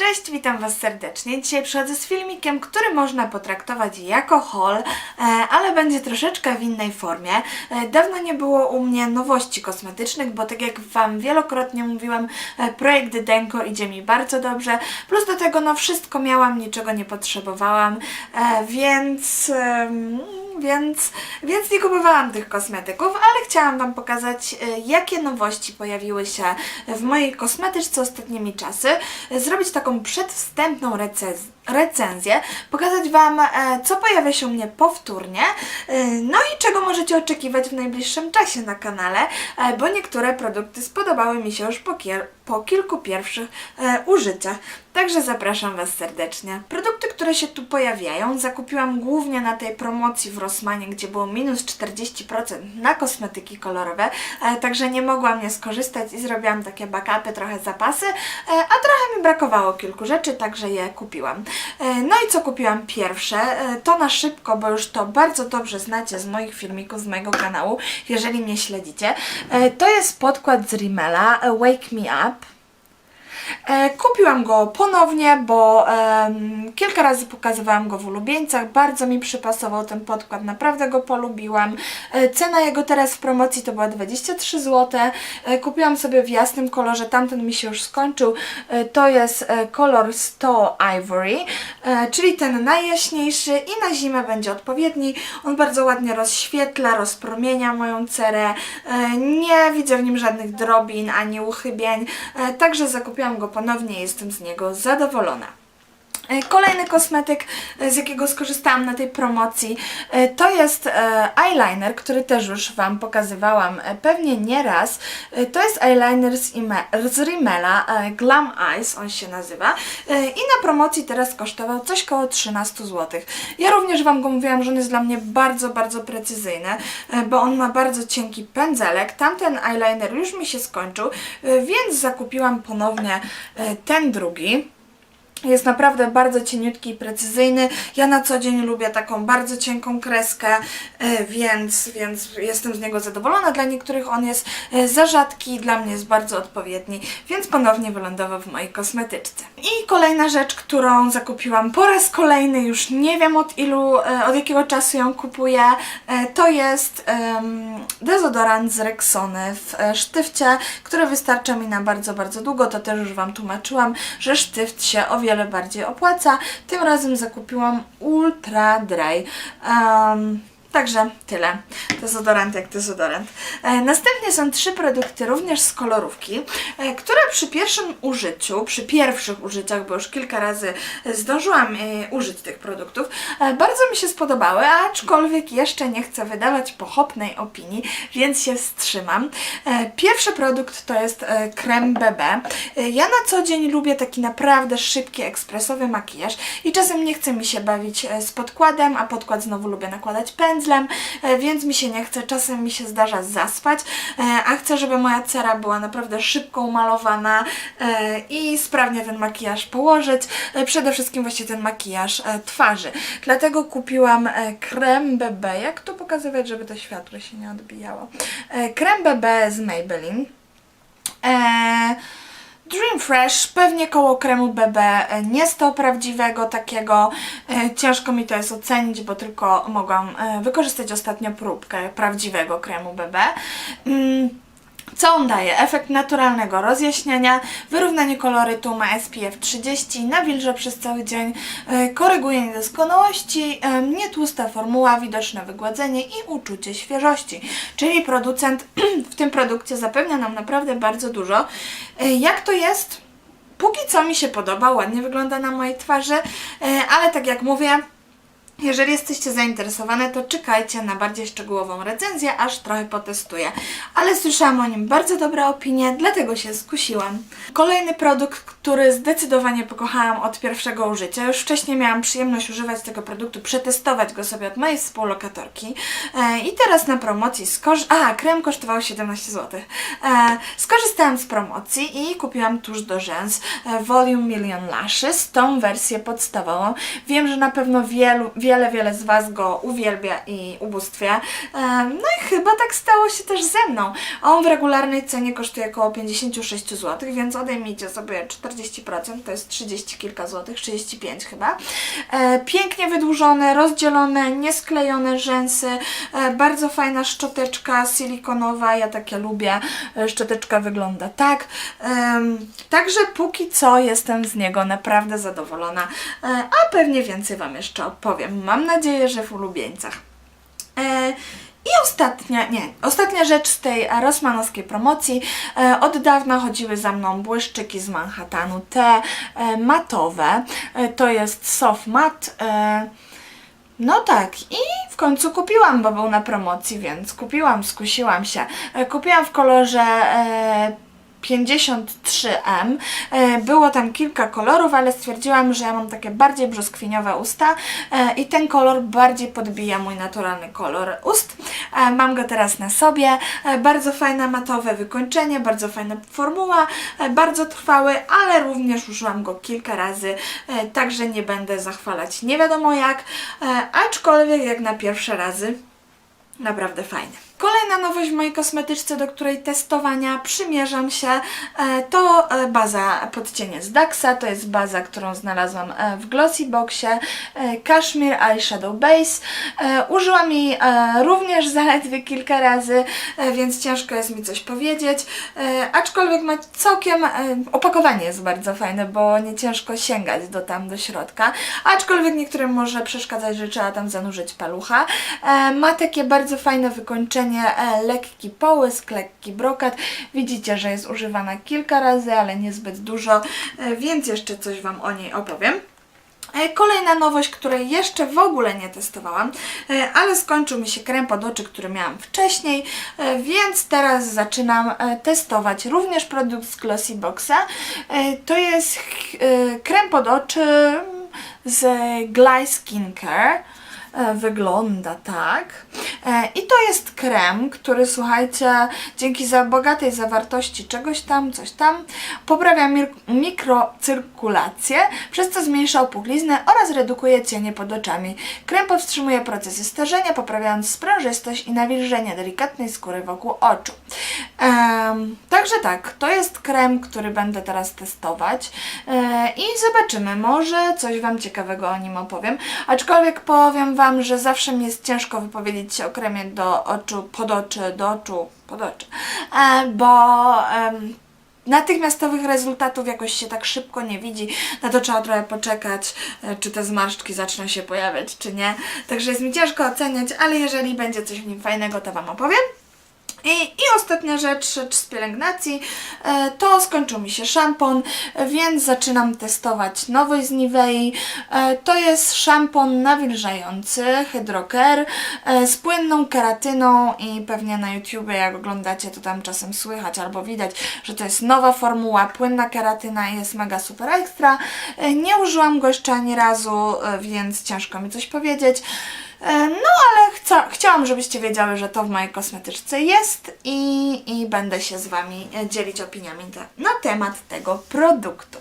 Cześć, witam Was serdecznie. Dzisiaj przychodzę z filmikiem, który można potraktować jako haul, e, ale będzie troszeczkę w innej formie. E, Dawno nie było u mnie nowości kosmetycznych, bo tak jak Wam wielokrotnie mówiłam, e, projekt Denko idzie mi bardzo dobrze. Plus do tego, no wszystko miałam, niczego nie potrzebowałam, więc... więc, więc nie kupowałam tych kosmetyków, ale chciałam Wam pokazać, e, jakie nowości pojawiły się w mojej kosmetyczce ostatnimi czasy, zrobić taką przedwstępną recez- recenzję, pokazać Wam, e, co pojawia się u mnie powtórnie, e, no i czego możecie oczekiwać w najbliższym czasie na kanale, bo niektóre produkty spodobały mi się już po, kier- po kilku pierwszych e, użyciach. Także zapraszam Was serdecznie. Produkty, które się tu pojawiają, zakupiłam głównie na tej promocji w Rossmanie, gdzie było minus 40% na kosmetyki kolorowe, e, także nie mogłam nie skorzystać i zrobiłam takie backupy, trochę zapasy, e, a trochę mi brakowało kilku rzeczy, także je kupiłam. E, no i co kupiłam pierwsze? E, to na szybko, bo już to bardzo dobrze znacie z moich filmików, z mojego kanału, jeżeli mnie śledzicie. E, to jest podkład z Rimmela, e, Wake Me Up. E, Kupiłam go ponownie, bo kilka razy pokazywałam go w ulubieńcach. Bardzo mi przypasował ten podkład, naprawdę go polubiłam. E, cena jego teraz w promocji to była 23 zł. E, kupiłam sobie w jasnym kolorze, tamten mi się już skończył. To jest kolor 100 Ivory, czyli ten najjaśniejszy i na zimę będzie odpowiedni. On bardzo ładnie rozświetla, rozpromienia moją cerę. Nie widzę w nim żadnych drobin ani uchybień, także zakupiłam go ponownie jestem z niego zadowolona. E, Kolejny kosmetyk, e, z jakiego skorzystałam na tej promocji, e, to jest eyeliner, który też już Wam pokazywałam pewnie nie raz. E, To jest eyeliner z, z Rimmela, Glam Eyes on się nazywa i na promocji teraz kosztował coś koło 13 zł. Ja również Wam go mówiłam, że on jest dla mnie bardzo, bardzo precyzyjny, bo on ma bardzo cienki pędzelek. Tamten eyeliner już mi się skończył, więc zakupiłam ponownie ten drugi. Jest naprawdę bardzo cieniutki i precyzyjny. Ja na co dzień lubię taką bardzo cienką kreskę, e, więc, więc jestem z niego zadowolona. Dla niektórych on jest e, za rzadki, dla mnie jest bardzo odpowiedni, więc ponownie wylądował w mojej kosmetyczce. I kolejna rzecz, którą zakupiłam po raz kolejny, już nie wiem od ilu, e, od jakiego czasu ją kupuję, e, to jest dezodorant z Rexony w e, sztywcie, który wystarcza mi na bardzo, bardzo długo. To też już Wam tłumaczyłam, że sztyft się o wiele bardziej opłaca. Tym razem zakupiłam Ultra Dry. Em, Także tyle. Dezodorant jak dezodorant. E, następnie są trzy produkty również z kolorówki, e, które przy pierwszym użyciu, przy pierwszych użyciach, bo już kilka razy zdążyłam e, użyć tych produktów, bardzo mi się spodobały, aczkolwiek jeszcze nie chcę wydawać pochopnej opinii, więc się wstrzymam. Pierwszy produkt to jest krem BB. Ja na co dzień lubię taki naprawdę szybki, ekspresowy makijaż i czasem nie chce mi się bawić z podkładem, a podkład znowu lubię nakładać pędzlem, e, więc mi się nie chce, czasem mi się zdarza zaspać, e, a chcę, żeby moja cera była naprawdę szybko umalowana e, i sprawnie ten makijaż położyć. Przede wszystkim właśnie ten makijaż twarzy. Dlatego kupiłam krem BB. Jak to pokazywać, żeby to światło się nie odbijało? Krem BB z Maybelline. Eee, Dream Fresh, pewnie koło kremu BB, e, nie z to prawdziwego takiego. E, ciężko mi to jest ocenić, bo tylko mogłam e, wykorzystać ostatnio próbkę prawdziwego kremu BB. Co on daje? Efekt naturalnego rozjaśniania, wyrównanie kolorytu, ma SPF 30, nawilża przez cały dzień, e, koryguje niedoskonałości, e, nietłusta formuła, widoczne wygładzenie i uczucie świeżości. Czyli producent w tym produkcie zapewnia nam naprawdę bardzo dużo. E, Jak to jest? Póki co mi się podoba, ładnie wygląda na mojej twarzy, ale tak jak mówię, jeżeli jesteście zainteresowane, to czekajcie na bardziej szczegółową recenzję, aż trochę potestuję. Ale słyszałam o nim bardzo dobre opinie, dlatego się skusiłam. Kolejny produkt, który zdecydowanie pokochałam od pierwszego użycia. Już wcześniej miałam przyjemność używać tego produktu, przetestować go sobie od mojej współlokatorki. E, I teraz na promocji skorzy... A, krem kosztował 17 zł. E, skorzystałam z promocji i kupiłam tusz do rzęs e, Volume Million Lashes, tą wersję podstawową. Wiem, że na pewno wielu, wiele wiele, wiele z Was go uwielbia i ubóstwia. E, No i chyba tak stało się też ze mną. On w regularnej cenie kosztuje około 56 zł, więc odejmijcie sobie 40%, to jest 30 kilka złotych, 35 chyba. E, Pięknie wydłużone, rozdzielone, niesklejone rzęsy, e, bardzo fajna szczoteczka silikonowa, ja takie lubię. Szczoteczka wygląda tak. Także póki co jestem z niego naprawdę zadowolona, a pewnie więcej Wam jeszcze opowiem. Mam nadzieję, że w ulubieńcach. E, I ostatnia, nie, ostatnia rzecz z tej rosmanowskiej promocji. E, od dawna chodziły za mną błyszczyki z Manhattanu, te e, matowe. E, to jest soft mat. E, no tak, i w końcu kupiłam, bo był na promocji, więc kupiłam, skusiłam się. E, Kupiłam w kolorze e, 53M. E, Było tam kilka kolorów, ale stwierdziłam, że ja mam takie bardziej brzoskwiniowe usta e, i ten kolor bardziej podbija mój naturalny kolor ust. E, Mam go teraz na sobie. Bardzo fajne matowe wykończenie, bardzo fajna formuła, bardzo trwały, ale również użyłam go kilka razy, także nie będę zachwalać nie wiadomo jak, aczkolwiek jak na pierwsze razy Naprawdę fajne. Kolejna nowość w mojej kosmetyczce, do której testowania przymierzam się, e, to e, baza podcienie z Daxa. To jest baza, którą znalazłam e, w Glossy Boxie. Cashmere Eyeshadow Base. Użyłam jej również zaledwie kilka razy, więc ciężko jest mi coś powiedzieć. Aczkolwiek ma całkiem... Opakowanie jest bardzo fajne, bo nie ciężko sięgać do tam, do środka. Aczkolwiek niektórym może przeszkadzać, że trzeba tam zanurzyć palucha. Ma takie bardzo fajne wykończenie, e, lekki połysk, lekki brokat. Widzicie, że jest używana kilka razy, ale niezbyt dużo, e, więc jeszcze coś Wam o niej opowiem. E, Kolejna nowość, której jeszcze w ogóle nie testowałam, e, ale skończył mi się krem pod oczy, który miałam wcześniej, więc teraz zaczynam testować również produkt z Glossy Boxa. To jest krem pod oczy z Gly Skincare. E, Wygląda tak. E, I to jest krem, który słuchajcie, dzięki za bogatej zawartości czegoś tam, coś tam, poprawia mikrocyrkulację, przez co zmniejsza opuchliznę oraz redukuje cienie pod oczami. Krem powstrzymuje procesy starzenia, poprawiając sprężystość i nawilżenie delikatnej skóry wokół oczu. Także tak, to jest krem, który będę teraz testować e, i zobaczymy, może coś Wam ciekawego o nim opowiem. Aczkolwiek powiem Wam, że zawsze mi jest ciężko wypowiedzieć się o kremie do oczu, pod oczy, do oczu, pod oczy, e, bo em, natychmiastowych rezultatów jakoś się tak szybko nie widzi, na to trzeba trochę poczekać, e, czy te zmarszczki zaczną się pojawiać, czy nie. Także jest mi ciężko oceniać, ale jeżeli będzie coś w nim fajnego, to Wam opowiem. I, I ostatnia rzecz, rzecz z pielęgnacji, e, to skończył mi się szampon, więc zaczynam testować nowość z Nivei. E, To jest szampon nawilżający, Hydrocare, e, z płynną keratyną i pewnie na YouTubie jak oglądacie to tam czasem słychać albo widać, że to jest nowa formuła, płynna keratyna jest mega super ekstra. Nie użyłam go jeszcze ani razu, więc ciężko mi coś powiedzieć. E, No ale chca, chciałam, żebyście wiedziały, że to w mojej kosmetyczce jest i, i będę się z Wami e, dzielić opiniami na temat tego produktu.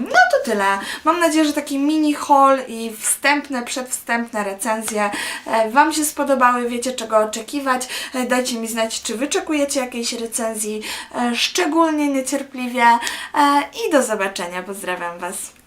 No to tyle. Mam nadzieję, że taki mini haul i wstępne, przedwstępne recenzje e, Wam się spodobały, wiecie czego oczekiwać. Dajcie mi znać, czy wyczekujecie jakiejś recenzji, szczególnie niecierpliwie i do zobaczenia. Pozdrawiam Was.